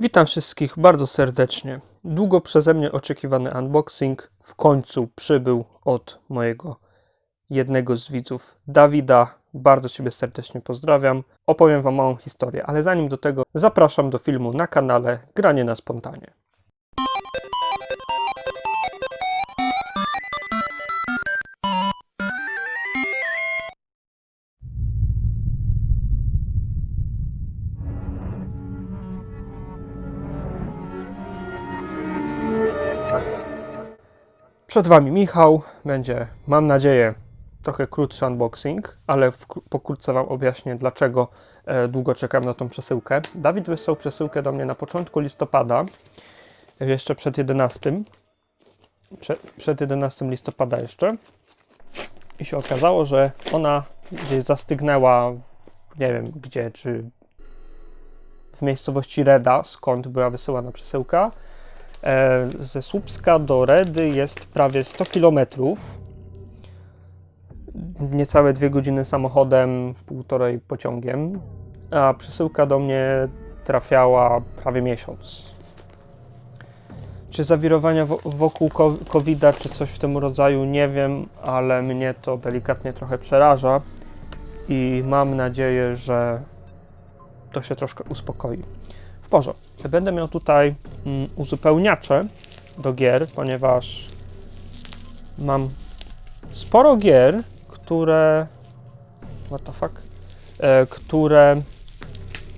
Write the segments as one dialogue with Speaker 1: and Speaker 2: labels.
Speaker 1: Witam wszystkich bardzo serdecznie. Długo przeze mnie oczekiwany unboxing w końcu przybył od mojego jednego z widzów, Dawida. Bardzo Ciebie serdecznie pozdrawiam. Opowiem Wam małą historię, ale zanim do tego zapraszam do filmu na kanale Granie na Spontanie. Przed Wami Michał. Będzie, mam nadzieję, trochę krótszy unboxing, ale pokrótce Wam objaśnię, dlaczego e, długo czekam na tą przesyłkę. Dawid wysłał przesyłkę do mnie na początku listopada, jeszcze przed 11. Prze, przed 11 listopada jeszcze. I się okazało, że ona gdzieś zastygnęła, nie wiem gdzie, czy w miejscowości Reda, skąd była wysyłana przesyłka. E, Ze Słupska do Redy jest prawie 100 km. Niecałe dwie godziny samochodem, półtorej pociągiem. A przesyłka do mnie trafiała prawie miesiąc. Czy zawirowania wo- wokół COVID-a, czy coś w tym rodzaju, nie wiem, ale mnie to delikatnie trochę przeraża i mam nadzieję, że to się troszkę uspokoi. W. Będę miał tutaj mm, uzupełniacze do gier, ponieważ mam sporo gier, które. What the fuck? E, które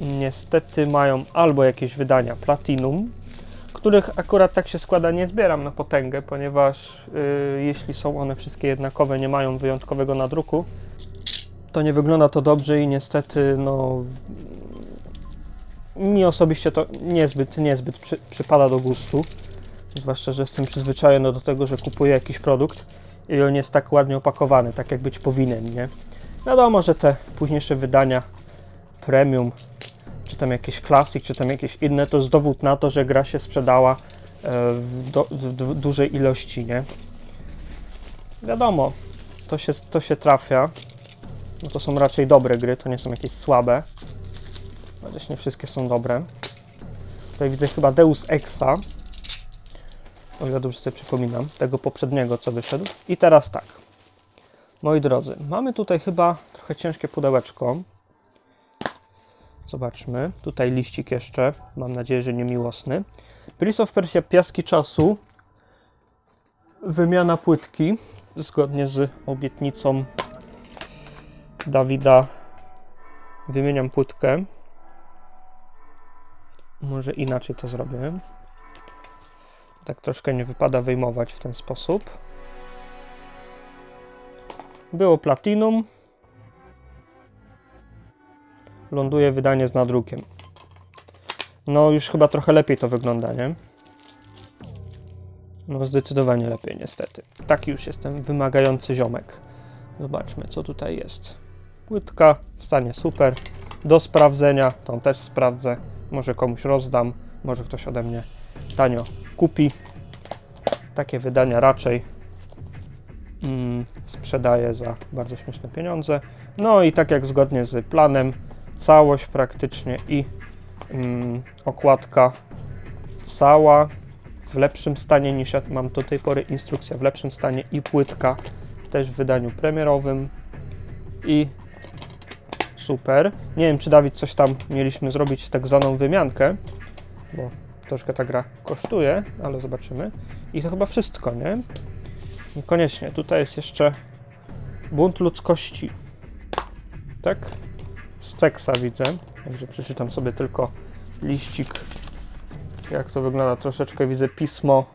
Speaker 1: niestety mają albo jakieś wydania Platinum, których akurat tak się składa nie zbieram na potęgę, ponieważ y, jeśli są one wszystkie jednakowe, nie mają wyjątkowego nadruku, to nie wygląda to dobrze i niestety no mi osobiście to niezbyt, niezbyt przy, przypada do gustu. Zwłaszcza, że jestem przyzwyczajony do tego, że kupuję jakiś produkt i on jest tak ładnie opakowany, tak jak być powinien, nie? Wiadomo, że te późniejsze wydania premium, czy tam jakieś classic, czy tam jakieś inne, to jest dowód na to, że gra się sprzedała e, w, do, w dużej ilości, nie? Wiadomo, to się, to się trafia. No to są raczej dobre gry, to nie są jakieś słabe. Chociaż nie wszystkie są dobre. Tutaj widzę chyba Deus Exa. O ile dobrze sobie przypominam. Tego poprzedniego, co wyszedł. I teraz tak. Moi drodzy, mamy tutaj chyba trochę ciężkie pudełeczko. Zobaczmy. Tutaj liścik jeszcze. Mam nadzieję, że nie miłosny. Prince of Persia Piaski Czasu. Wymiana płytki. Zgodnie z obietnicą Dawida wymieniam płytkę. Może inaczej to zrobię. Tak troszkę nie wypada wyjmować w ten sposób. Było Platinum. Ląduje wydanie z nadrukiem. No już chyba trochę lepiej to wygląda, nie? No zdecydowanie lepiej niestety. Taki już jestem wymagający ziomek. Zobaczmy co tutaj jest. Płytka w stanie super. Do sprawdzenia, tą też sprawdzę. Może komuś rozdam, może ktoś ode mnie tanio kupi. Takie wydania raczej mm, sprzedaję za bardzo śmieszne pieniądze. No i tak jak zgodnie z planem, całość praktycznie i mm, okładka cała w lepszym stanie niż ja mam do tej pory. Instrukcja w lepszym stanie i płytka też w wydaniu premierowym. I super. Nie wiem, czy Dawid coś tam mieliśmy zrobić, tak zwaną wymiankę, bo troszkę ta gra kosztuje, ale zobaczymy. I to chyba wszystko, nie? Niekoniecznie. Tutaj jest jeszcze bunt ludzkości. Tak? Z Ceksa widzę. Także przeczytam sobie tylko liścik, jak to wygląda. Troszeczkę widzę pismo.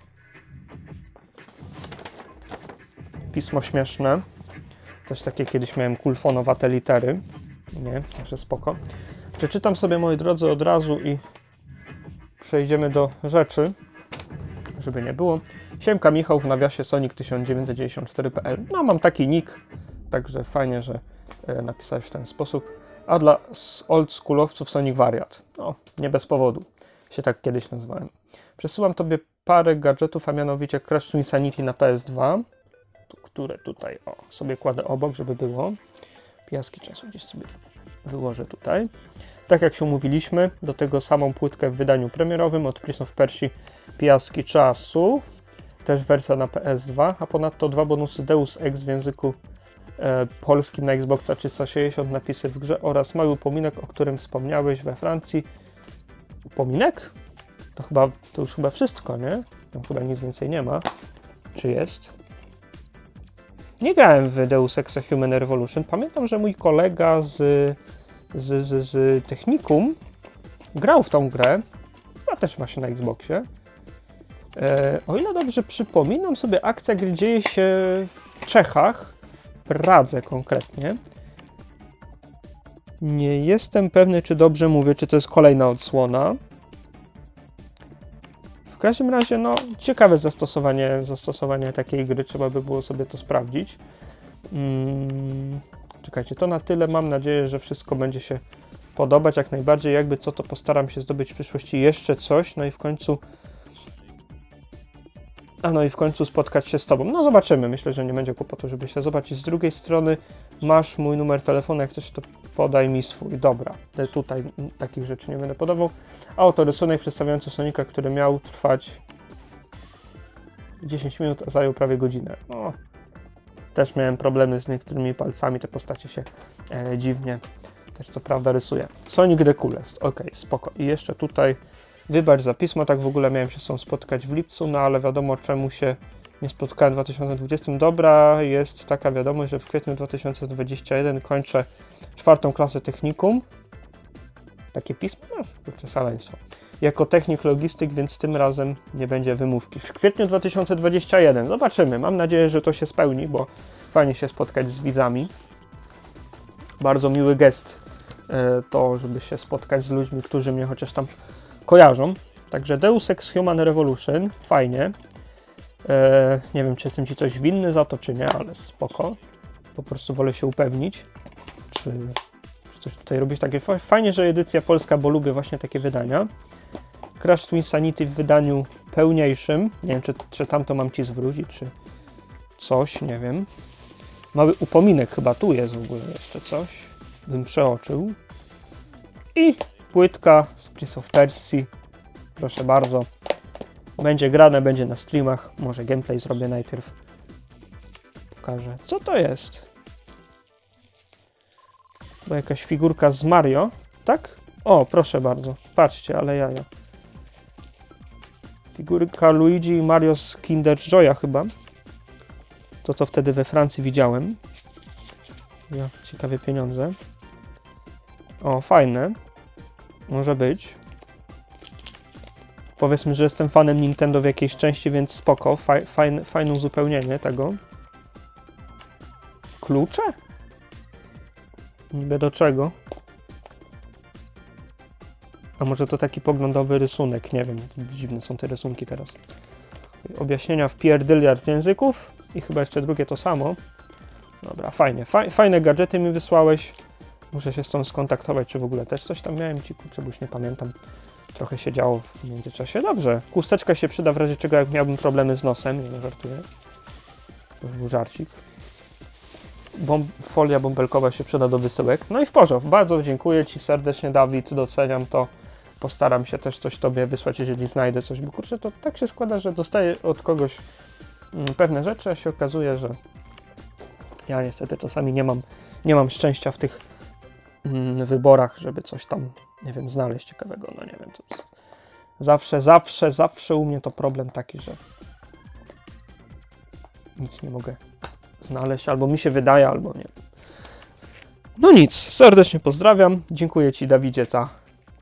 Speaker 1: Pismo śmieszne. Też takie kiedyś miałem kulfonowate litery. Nie, także spoko. Przeczytam sobie, moi drodzy, od razu i przejdziemy do rzeczy, żeby nie było. Siemka Michał w nawiasie Sonic1994.pl. No, mam taki nick, także fajnie, że e, napisałeś w ten sposób. A dla oldschoolowców Sonic Wariat. No, nie bez powodu. Się tak kiedyś nazwałem. Przesyłam Tobie parę gadżetów, a mianowicie Crash to Insanity na PS2, tu- które tutaj o, sobie kładę obok, żeby było. Piaski czasu gdzieś sobie wyłożę tutaj. Tak jak się umówiliśmy, do tego samą płytkę w wydaniu premierowym od Prince of Persia Piaski Czasu, też wersja na PS2, a ponadto dwa bonusy Deus Ex w języku e, polskim na Xboxa 360, napisy w grze oraz mały upominek, o którym wspomniałeś we Francji. Upominek? To chyba, to już chyba wszystko, nie? Tam chyba nic więcej nie ma. Czy jest? Nie grałem w Deus Ex Human Revolution. Pamiętam, że mój kolega z, z, z, z Technikum grał w tą grę. A też właśnie na Xboxie. E, o ile dobrze przypominam sobie, akcja gry dzieje się w Czechach, w Pradze konkretnie. Nie jestem pewny, czy dobrze mówię, czy to jest kolejna odsłona. W każdym razie, no, ciekawe zastosowanie, zastosowanie takiej gry, trzeba by było sobie to sprawdzić. Mm, czekajcie, to na tyle. Mam nadzieję, że wszystko będzie się podobać jak najbardziej. Jakby co, to postaram się zdobyć w przyszłości jeszcze coś, no i w końcu. A no i w końcu spotkać się z Tobą. No zobaczymy. Myślę, że nie będzie kłopotu, żeby się zobaczyć. Z drugiej strony masz mój numer telefonu. Jak chcesz, to podaj mi swój. Dobra, e, tutaj takich rzeczy nie będę podawał. A oto rysunek przedstawiający Sonika, który miał trwać 10 minut, a zajął prawie godzinę. No, też miałem problemy z niektórymi palcami, te postacie się e, dziwnie też co prawda rysuje. Sonic the Coolest, ok, spoko. I jeszcze tutaj wybacz za pismo, tak w ogóle miałem się z tą spotkać w lipcu, no ale wiadomo czemu się nie spotkałem w 2020. Dobra jest taka wiadomość, że w kwietniu 2021 kończę czwartą klasę technikum. Takie pismo? Kurczę, szaleństwo. Jako technik logistyk, więc tym razem nie będzie wymówki. W kwietniu 2021 zobaczymy. Mam nadzieję, że to się spełni, bo fajnie się spotkać z widzami. Bardzo miły gest e, to, żeby się spotkać z ludźmi, którzy mnie chociaż tam kojarzą. Także Deus Ex Human Revolution, fajnie. E, nie wiem, czy jestem Ci coś winny za to, czy nie, ale spoko. Po prostu wolę się upewnić, czy, czy coś tutaj robić takie. fa- Fajnie, że edycja polska, bo lubię właśnie takie wydania. Crash Twin Sanity w wydaniu pełniejszym. Nie wiem, czy, czy tamto mam Ci zwrócić, czy coś, nie wiem. Mały upominek chyba tu jest w ogóle jeszcze coś. Bym przeoczył. I płytka z Prince of Persia. Proszę bardzo. Będzie grane, będzie na streamach. Może gameplay zrobię najpierw. Pokażę. Co to jest? Chyba jakaś figurka z Mario, tak? O, proszę bardzo. Patrzcie, ale jaja. Figurka Luigi i Mario z Kinder Joya chyba. To, co wtedy we Francji widziałem. Ja, ciekawe pieniądze. O, fajne. Może być. Powiedzmy, że jestem fanem Nintendo w jakiejś części, więc spoko. Faj, fajne, fajne uzupełnienie tego. Klucze? Niby do czego? A może to taki poglądowy rysunek? Nie wiem, dziwne są te rysunki teraz. Objaśnienia w pierdyliard języków i chyba jeszcze drugie to samo. Dobra, fajnie. Faj, fajne gadżety mi wysłałeś. Muszę się z tą skontaktować, czy w ogóle też coś tam miałem ci, kurczę, bo już nie pamiętam. Trochę się działo w międzyczasie. Dobrze, chusteczka się przyda w razie czego, jak miałbym problemy z nosem. Nie żartuję. To już był żarcik. Bomb, folia bąbelkowa się przyda do wysyłek. No i w porządku. Bardzo dziękuję Ci serdecznie, Dawid. Doceniam to. Postaram się też coś Tobie wysłać, jeżeli znajdę coś, bo kurczę, to tak się składa, że dostaję od kogoś mm, pewne rzeczy, a się okazuje, że ja niestety czasami nie mam, nie mam szczęścia w tych wyborach, żeby coś tam, nie wiem, znaleźć ciekawego. No nie wiem, to zawsze, zawsze, zawsze u mnie to problem taki, że nic nie mogę znaleźć, albo mi się wydaje, albo nie. No nic, serdecznie pozdrawiam. Dziękuję Ci, Dawidzie, za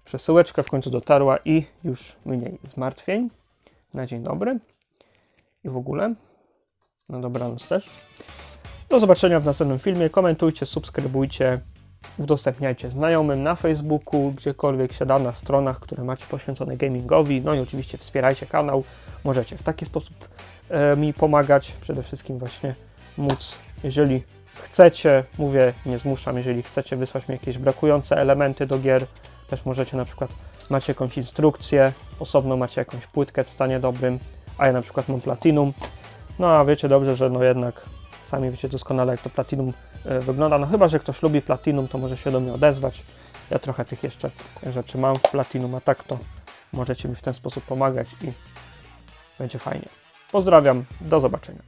Speaker 1: przesyłeczkę. W końcu dotarła i już mniej zmartwień. Na dzień dobry. I w ogóle. Na dobranoc też. Do zobaczenia w następnym filmie. Komentujcie, subskrybujcie, udostępniajcie znajomym na Facebooku, gdziekolwiek się da, na stronach, które macie poświęcone gamingowi. No i oczywiście wspierajcie kanał. Możecie w taki sposób e, mi pomagać. Przede wszystkim właśnie móc, jeżeli chcecie, mówię, nie zmuszam, jeżeli chcecie wysłać mi jakieś brakujące elementy do gier, też możecie na przykład, macie jakąś instrukcję, osobno macie jakąś płytkę w stanie dobrym, a ja na przykład mam Platinum, no a wiecie dobrze, że no jednak sami wiecie doskonale jak to Platinum e, wygląda, no chyba, że ktoś lubi Platinum, to może się do mnie odezwać, Ja trochę tych jeszcze rzeczy mam w Platinum, a tak to możecie mi w ten sposób pomagać i będzie fajnie. Pozdrawiam, do zobaczenia.